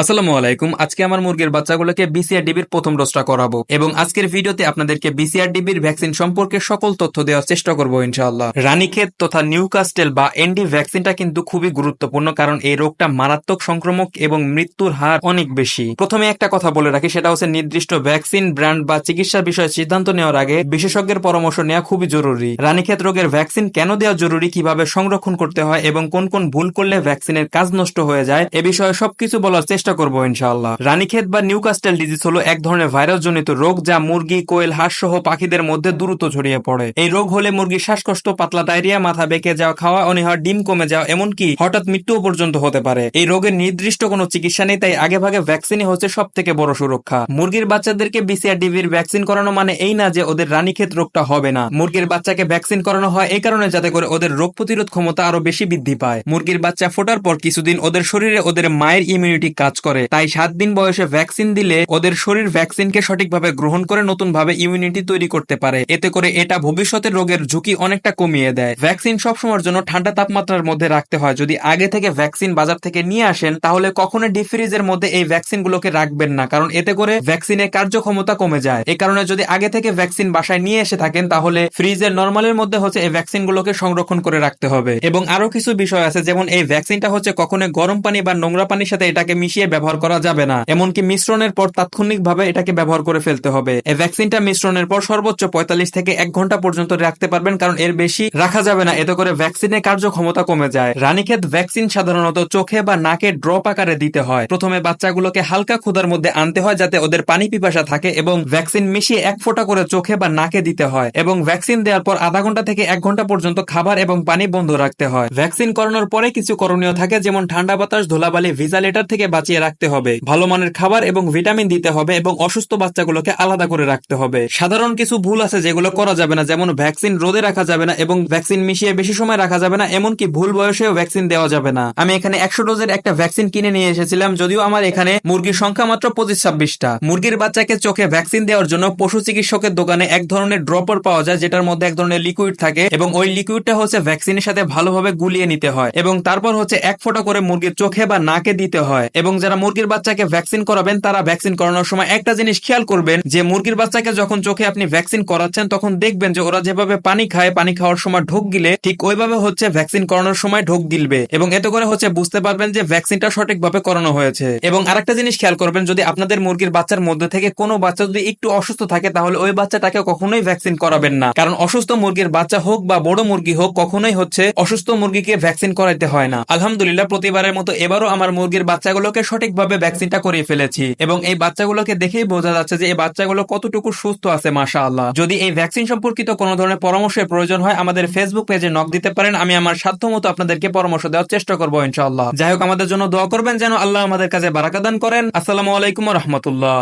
আসসালামু আলাইকুম। আজকে আমার মুরগির বাচ্চাগুলোকে বিসিআর ডিবির প্রথম ডোজটা করাবো এবং আজকের ভিডিওতে আপনাদেরকে বিসিআর ডিবির ভ্যাকসিন সম্পর্কে সকল তথ্য দেওয়ার চেষ্টা করব ইনশাআল্লাহ। রানীক্ষেত তথা নিউকাস্টেল বা এনডি ভ্যাকসিনটা কিন্তু খুবই গুরুত্বপূর্ণ কারণ এই রোগটা মারাত্মক সংক্রমক এবং মৃত্যুর হার অনেক বেশি। প্রথমে একটা কথা বলে রাখি, সেটা হচ্ছে নির্দিষ্ট ভ্যাকসিন ব্র্যান্ড বা চিকিৎসার বিষয়ে সিদ্ধান্ত নেওয়ার আগে বিশেষজ্ঞের পরামর্শ নেওয়া খুবই জরুরি। রানীক্ষেত রোগের ভ্যাকসিন কেন দেওয়া জরুরি, কীভাবে সংরক্ষণ করতে হয় এবং কোন কোন ভুল করলে ভ্যাকসিনের কাজ নষ্ট হয়ে যায়, এ বিষয়ে সবকিছু বলার চেষ্টা করব ইনশাআল্লাহ। রানীক্ষেত বা নিউকাস্টেল ডিজিজ হলো এক ধরনের ভাইরাস জনিত রোগ যা মুরগি, কোয়েল হাঁস সহ পাখিদের মধ্যে দ্রুত ছড়িয়ে পড়ে। এই রোগ হলে মুরগির শ্বাসকষ্ট, পাতলা ডায়রিয়া, মাথা বেঁকে যাওয়া, খাওয়া অনিহার ডিম কমে যাওয়া, এমনকি হঠাৎ মৃত্যুও পর্যন্ত হতে পারে। এই রোগের নির্দিষ্ট কোনো চিকিৎসা নেই, তাই আগে ভাগে ভ্যাকসিনই হচ্ছে সব থেকে বড় সুরক্ষা। মুরগির বাচ্চাদেরকে বিসিআর ডিভির ভ্যাকসিন করানো মানে এই না যে ওদের রানীক্ষেত রোগটা হবে না। মুরগির বাচ্চাকে ভ্যাকসিন করানো হয় এই কারণে যাতে করে ওদের রোগ প্রতিরোধ ক্ষমতা আরও বেশি বৃদ্ধি পায়। মুরগির বাচ্চা ফোটার পর কিছুদিন ওদের শরীরে ওদের মায়ের ইমিউনিটি কাজ করে। তাই সাত দিন বয়সে ভ্যাকসিন দিলে ওদের শরীর ভ্যাকসিনকে সঠিকভাবে গ্রহণ করে নতুন ভাবে ইমিউনিটি তৈরি করতে পারে। এতে করে এটা ভবিষ্যতের রোগের ঝুঁকি অনেকটা কমিয়ে দেয়। ভ্যাকসিন সবসময়ের জন্য ঠান্ডা তাপমাত্রার মধ্যে রাখতে হয়। যদি আগে থেকে ভ্যাকসিন বাজার থেকে নিয়ে আসেন, তাহলে কখনো ডিপ ফ্রিজের মধ্যে এই ভ্যাকসিন গুলোকে রাখবেন না। কারণ এতে করে ভ্যাকসিনের কার্যক্ষমতা কমে যায়। এ কারণে যদি আগে থেকে ভ্যাকসিন বাসায় নিয়ে এসে থাকেন, তাহলে ফ্রিজের নর্মালের মধ্যে হচ্ছে এই ভ্যাকসিন গুলোকে সংরক্ষণ করে রাখতে হবে। এবং আরও কিছু বিষয় আছে, যেমন এই ভ্যাকসিনটা হচ্ছে কখনো গরম পানি বা নোংরা পানির সাথে এটাকে মিশিয়ে ব্যবহার করা যাবে না। এমনকি মিশ্রণের পর তাৎক্ষণিকভাবে এটাকে ব্যবহার করে ফেলতে হবে। এই ভ্যাকসিনটা মিশ্রণের পর সর্বোচ্চ পঁয়তাল্লিশ থেকে এক ঘণ্টা পর্যন্ত রাখতে পারবেন কারণ এর বেশি রাখা যাবে না। এতে করে ভ্যাকসিনের কার্যক্ষমতা কমে যায়। রানীক্ষেত ভ্যাকসিন সাধারণত চোখে বা নাকে ড্রপ আকারে দিতে হয়। প্রথমে বাচ্চাগুলোকে হালকা ক্ষুধার মধ্যে আনতে হয় যাতে ওদের পানি পিপাসা থাকে এবং ভ্যাকসিন মিশিয়ে এক ফোঁটা করে চোখে বা নাকে দিতে হয় এবং ভ্যাকসিন দেওয়ার পর আধা ঘণ্টা থেকে এক ঘণ্টা পর্যন্ত খাবার এবং পানি বন্ধ রাখতে হয়। ভ্যাকসিন করানোর পরে কিছু করণীয় থাকে যেমন ঠান্ডা বাতাস, ধুলাবালি ভিজা লেটার থেকে বাঁচিয়ে রাখতে হবে। ভালো মানের খাবার এবং ভিটামিন দিতে হবে এবং অসুস্থ বাচ্চাগুলোকে আলাদা করে রাখতে হবে। সাধারণ কিছু ভুল আছে যেগুলো করা যাবে না, যেমন ভ্যাকসিন রোদে রাখা যাবে না এবং ভ্যাকসিন মিশিয়ে বেশি সময় রাখা যাবে না, এমনকি ভুল বয়সেও ভ্যাকসিন দেওয়া যাবে না। আমি এখানে একশো ডোজের একটা ভ্যাকসিন কিনে নিয়ে এসেছিলাম, যদিও আমার এখানে মুরগির সংখ্যা মাত্র পঁচিশ ছাব্বিশটা মুরগির বাচ্চাকে চোখে ভ্যাকসিন দেওয়ার জন্য পশু চিকিৎসকের দোকানে এক ধরনের ড্রপার পাওয়া যায়, যেটার মধ্যে এক ধরনের লিকুইড থাকে এবং ওই লিকুইডটা হচ্ছে ভ্যাকসিনের সাথে ভালোভাবে গুলিয়ে নিতে হয় এবং তারপর হচ্ছে এক ফোঁটা করে মুরগির চোখে বা নাকে দিতে হয় এবং যারা মুরগির বাচ্চাকে ভ্যাকসিন করাবেন, তারা ভ্যাকসিন করানোর সময় একটা জিনিস খেয়াল করবেন, যে মুরগির বাচ্চাকে যখন চোখে আপনি ভ্যাকসিন করাচ্ছেন, তখন দেখবেন যে ওরা যেভাবে পানি খায়, পানি খাওয়ার সময় ঢোক গিলে, ঠিক ওইভাবে হচ্ছে ভ্যাকসিন করানোর সময় ঢোক গিলবে। এবং এতে করে হচ্ছে বুঝতে পারবেন যে ভ্যাকসিনটা সঠিকভাবে করানো হয়েছে। এবং আরেকটা জিনিস খেয়াল করবেন, যদি আপনাদের মুরগির বাচ্চার মধ্যে থেকে কোনো বাচ্চা যদি একটু অসুস্থ থাকে, তাহলে ওই বাচ্চাটাকে কখনোই ভ্যাকসিন করাবেন না। কারণ অসুস্থ মুরগির বাচ্চা হোক বা বড় মুরগি হোক, কখনোই হচ্ছে অসুস্থ মুরগিকে ভ্যাকসিন করাইতে হয় না। আলহামদুলিল্লাহ, প্রতিবারের মতো এবারও আমার মুরগির বাচ্চাগুলোকে সঠিকভাবে ভ্যাকসিনটা করিয়ে ফেলেছি এবং এই বাচ্চাগুলোকে দেখেই বোঝা যাচ্ছে যে এই বাচ্চাগুলো কতটুকু সুস্থ আছে মাসা আল্লাহ যদি এই ভ্যাকসিন সম্পর্কিত কোনো ধরনের পরামর্শের প্রয়োজন হয়, আমাদের ফেসবুক পেজে নক দিতে পারেন। আমি আমার সাধ্য মতো আপনাদেরকে পরামর্শ দেওয়ার চেষ্টা করব, ইনশাআল্লাহ। যাই হোক, আমাদের জন্য দোয়া করবেন যেন আল্লাহ আমাদের কাছে বারাকাদান করেন। আসসালামু আলাইকুম রহমতুল্লাহ।